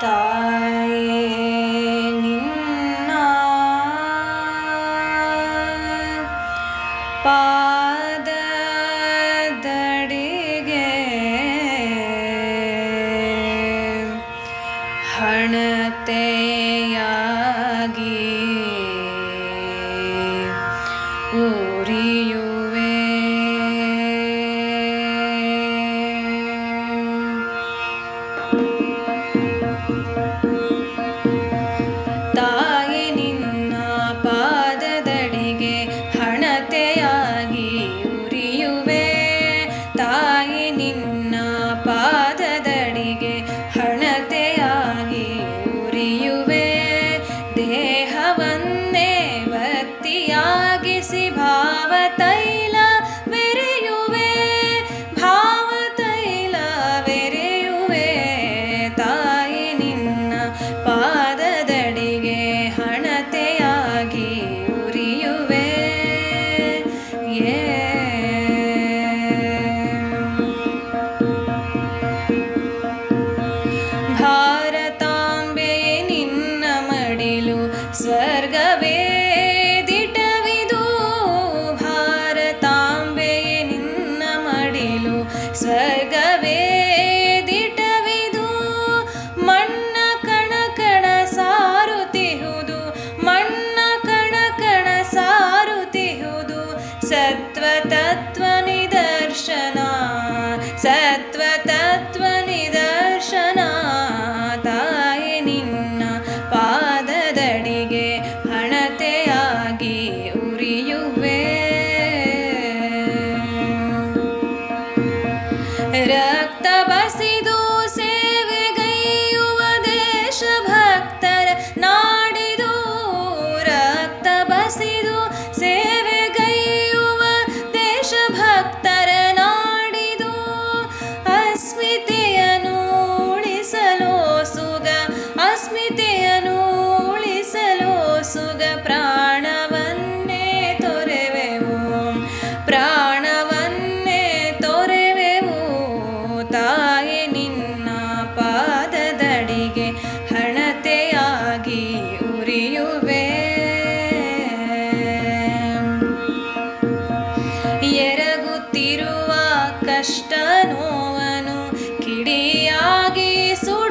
ತಾಯೇ ನಿನ್ನ ಪಾದದಡಿಗೆ ಹಣತೆಯಾಗಿ ಉರಿಯುವೆ. ಸ್ವರ್ಗವೇದಿಟವಿದು ಭಾರತಾಂಬೆಯೇ ನಿನ್ನ ಮಡಿಲು. ಸ್ವರ್ಗ തുടരാ Jesús.